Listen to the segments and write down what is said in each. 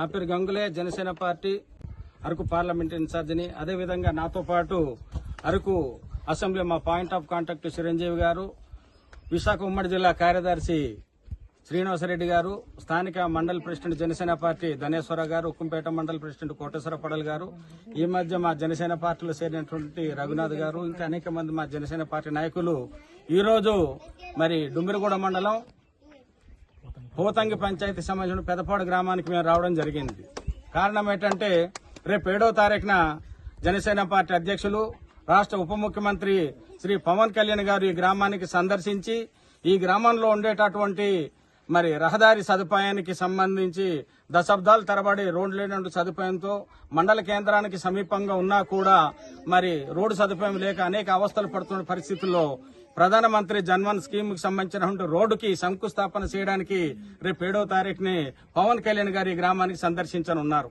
నా పేరు Gangule Janasena party Araku parliament ఇన్ఛార్జిని. అదేవిధంగా నాతో పాటు అరకు అసెంబ్లీ మా పాయింట్ ఆఫ్ కాంటాక్ట్ చిరంజీవి గారు విశాఖ ఉమ్మడి జిల్లా కార్యదర్శి శ్రీనివాసరెడ్డి గారు స్థానిక మండల ప్రెసిడెంట్ జనసేన పార్టీ ధనేశ్వర గారు ఉక్కంపేట మండల ప్రెసిడెంట్ కోటేశ్వర పడల్ గారు ఈ మధ్య మా జనసేన పార్టీలో చేరినటువంటి రఘునాథ్ గారు ఇంకా అనేక మంది మా జనసేన పార్టీ నాయకులు. ఈరోజు మరి డుమ్మిరిగూడ మండలం పోతంగి పంచాయతీ సంబంధించిన పెదపాడు గ్రామానికి మేము రావడం జరిగింది. కారణం ఏంటంటే రేపు ఏడో తారీఖున జనసేన పార్టీ అధ్యక్షులు రాష్ట్ర ఉప ముఖ్యమంత్రి శ్రీ పవన్ కళ్యాణ్ గారు ఈ గ్రామానికి సందర్శించి ఈ గ్రామంలో ఉండేటటువంటి మరి రహదారి సదుపాయానికి సంబంధించి దశాబ్దాల తరబడి రోడ్లు లేనటువంటి సదుపాయంతో మండల కేంద్రానికి సమీపంగా ఉన్నా కూడా మరి రోడ్డు సదుపాయం లేక అనేక అవస్థలు పడుతున్న పరిస్థితుల్లో ప్రధానమంత్రి జన్మన్ స్కీమ్కు సంబంధించిన రోడ్డుకి శంకుస్థాపన చేయడానికి రేపు ఏడో తారీఖుని పవన్ కళ్యాణ్ గారి ఈ గ్రామానికి సందర్శించనున్నారు.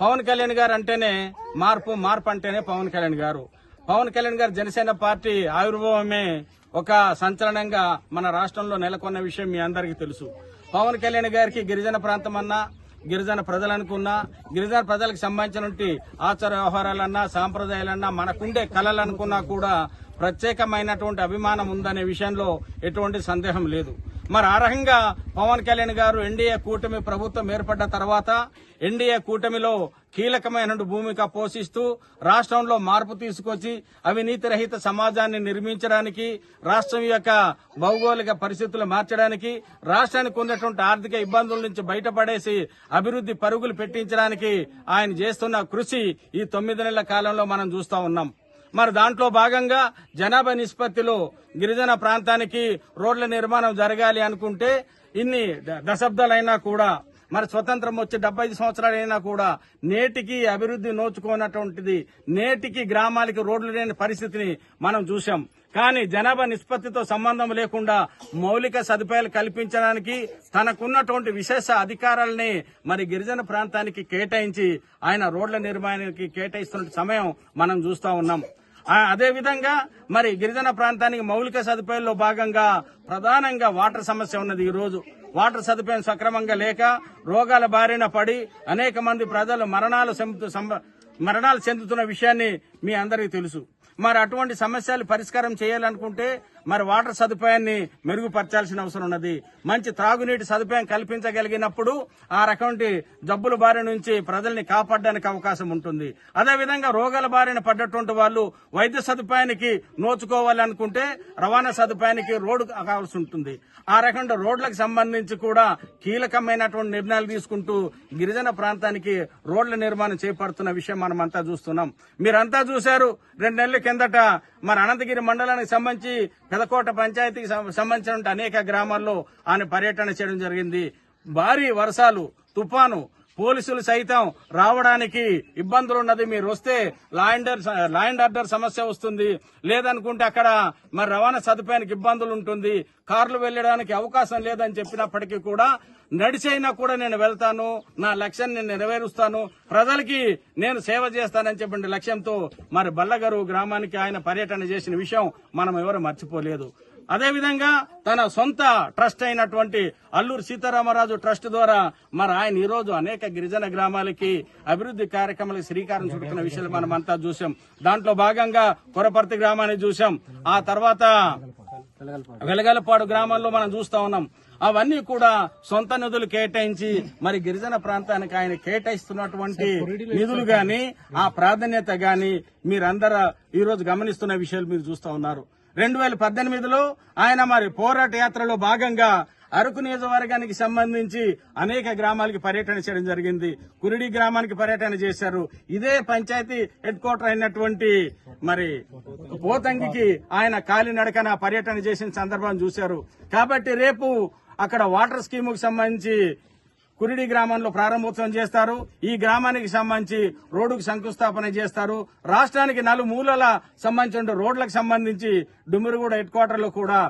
పవన్ కళ్యాణ్ గారు అంటేనే మార్పు మార్పు అంటేనే పవన్ కళ్యాణ్ గారు. పవన్ కళ్యాణ్ గారు జనసేన పార్టీ ఆవిర్భావమే ఒక సంచలనంగా మన రాష్ట్రంలో నెలకొన్న విషయం మీ అందరికీ తెలుసు. పవన్ కళ్యాణ్ గారికి గిరిజన ప్రాంతం అన్నా గిరిజన ప్రజలనుకున్నా గిరిజన ప్రజలకు సంబంధించినటువంటి ఆచార వ్యవహారాలన్నా సాంప్రదాయాలన్నా మనకుండే కళలు అనుకున్నా కూడా ప్రత్యేకమైనటువంటి అభిమానం ఉందనే విషయంలో ఎటువంటి సందేహం లేదు. మరి ఆ రకంగా పవన్ కళ్యాణ్ గారు ఎన్డీఏ కూటమి ప్రభుత్వం ఏర్పడ్డ తర్వాత ఎన్డీఏ కూటమిలో కీలకమైన భూమిక పోషిస్తూ రాష్ట్రంలో మార్పు తీసుకొచ్చి అవినీతి రహిత సమాజాన్ని నిర్మించడానికి రాష్ట్రం యొక్క భౌగోళిక పరిస్థితులు మార్చడానికి రాష్ట్రానికి ఉన్నటువంటి ఆర్థిక ఇబ్బందుల నుంచి బయటపడేసి అభివృద్ధి పరుగులు పెట్టించడానికి ఆయన చేస్తున్న కృషి ఈ తొమ్మిది నెలల కాలంలో మనం చూస్తా ఉన్నాం. మరి దాంట్లో భాగంగా జనాభా నిష్పత్తిలో గిరిజన ప్రాంతానికి రోడ్ల నిర్మాణం జరగాలి అనుకుంటే ఇన్ని ద- దశాబ్దాలైనా కూడా మరి స్వతంత్రం వచ్చి డెబ్బై సంవత్సరాలైనా కూడా నేటికి అభివృద్ధి నోచుకున్నటువంటిది నేటికి గ్రామాలకి రోడ్లు లేని పరిస్థితిని మనం చూశాం. కానీ జనాభా నిష్పత్తితో సంబంధం లేకుండా మౌలిక సదుపాయాలు కల్పించడానికి తనకున్నటువంటి విశేష అధికారాలని మరి గిరిజన ప్రాంతానికి కేటాయించి ఆయన రోడ్ల నిర్మాణానికి కేటాయిస్తున్న సమయం మనం చూస్తా ఉన్నాం. అదేవిధంగా అదే విధంగా మరి గిరిజన ప్రాంతానికి మౌలిక సదుపాయాల్లో భాగంగా ప్రధానంగా వాటర్ సమస్య ఉన్నది ఈ రోజు వాటర్ సదుపాయం సక్రమంగా లేక రోగాల బారిన పడి అనేక మంది ప్రజలు మరణాలు మరణాలు చెందుతున్న విషయాన్ని మీ అందరికీ తెలుసు. మరి అటువంటి సమస్యలు పరిష్కారం చేయాలనుకుంటే మరి వాటర్ సదుపాయాన్ని మెరుగుపరచాల్సిన అవసరం ఉన్నది. మంచి త్రాగునీటి సదుపాయం కల్పించగలిగినప్పుడు ఆ రకమైన జబ్బుల బారి నుంచి ప్రజల్ని కాపాడడానికి అవకాశం ఉంటుంది. అదేవిధంగా రోగాల బారిన పడ్డటువంటి వాళ్ళు వైద్య సదుపాయానికి నోచుకోవాలనుకుంటే రవాణా సదుపాయానికి రోడ్డు కావాల్సి ఉంటుంది. ఆ రకంగా రోడ్లకు సంబంధించి కూడా కీలకమైనటువంటి నిర్ణయాలు తీసుకుంటూ గిరిజన ప్రాంతానికి రోడ్ల నిర్మాణం చేపడుతున్న విషయం మనం అంతా చూస్తున్నాం. మీరంతా చూశారు. రెండు నెలల కిందట మన అనంతగిరి మండలానికి సంబంధించి పెదకోట పంచాయతీకి సంబంధించిన అనేక గ్రామాల్లో ఆయన పర్యటన చేయడం జరిగింది. భారీ వర్షాలు తుఫాను పోలీసులు సైతం రావడానికి ఇబ్బందులు ఉన్నది మీరు వస్తే లా అండ్ ఆర్డర్- ఆర్డర్ సమస్య వస్తుంది. లేదనుకుంటే అక్కడ మరి రవాణా సదుపాయానికి ఇబ్బందులు ఉంటుంది కార్లు వెళ్ళడానికి అవకాశం లేదని చెప్పినప్పటికీ కూడా నడిచైనా కూడా నేను వెళ్తాను. నా లక్ష్యాన్ని నేను నెరవేరుస్తాను. ప్రజలకి నేను సేవ చేస్తానని చెప్పిన లక్ష్యంతో మరి బల్లగరు గ్రామానికి ఆయన పర్యటన చేసిన విషయం మనం ఎవరు మర్చిపోలేదు. అదేవిధంగా తన సొంత ట్రస్ట్ అయినటువంటి అల్లూరు సీతారామరాజు ట్రస్ట్ ద్వారా మరి ఆయన ఈ రోజు అనేక గిరిజన గ్రామాలకి అభివృద్ధి కార్యక్రమాలకు శ్రీకారం చుట్టుకున్న విషయాలు మనం అంతా చూసాం దాంట్లో భాగంగా కొరపర్తి గ్రామాన్ని చూసాం ఆ తర్వాత వెలగలపాడు గ్రామంలో మనం చూస్తా ఉన్నాం. అవన్నీ కూడా సొంత నిధులు కేటాయించి మరి గిరిజన ప్రాంతానికి ఆయన కేటాయిస్తున్నటువంటి నిధులు గాని ఆ ప్రాధాన్యత గాని మీరందరూ ఈ రోజు గమనిస్తున్న విషయాలు మీరు చూస్తా ఉన్నారు. రెండు వేల పద్దెనిమిదిలో ఆయన మరి పోరాట యాత్రలో భాగంగా అరకు నియోజకవర్గానికి సంబంధించి అనేక గ్రామాలకి పర్యటన చేయడం జరిగింది. కురిడి గ్రామానికి పర్యటన చేశారు. ఇదే పంచాయతీ హెడ్ క్వార్టర్ అయినటువంటి మరి పోతంగికి ఆయన కాలినడకన పర్యటన చేసిన సందర్భం చూశారు. కాబట్టి రేపు అక్కడ వాటర్ స్కీముకు సంబంధించి కురిడి గ్రామంలో ప్రారంభోత్సవం చేస్తారు. ఈ గ్రామానికి సంబంధించి రోడ్డుకు శంకుస్థాపన చేస్తారు. రాష్ట్రానికి నలుమూలల సంబంధించిన రోడ్లకు సంబంధించి డుమ్మిరిగూడ హెడ్ క్వార్టర్లో కూడా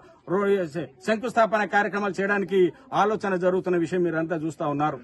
శంకుస్థాపన కార్యక్రమాలు చేయడానికి ఆలోచన జరుగుతున్న విషయం మీరంతా చూస్తా ఉన్నారు.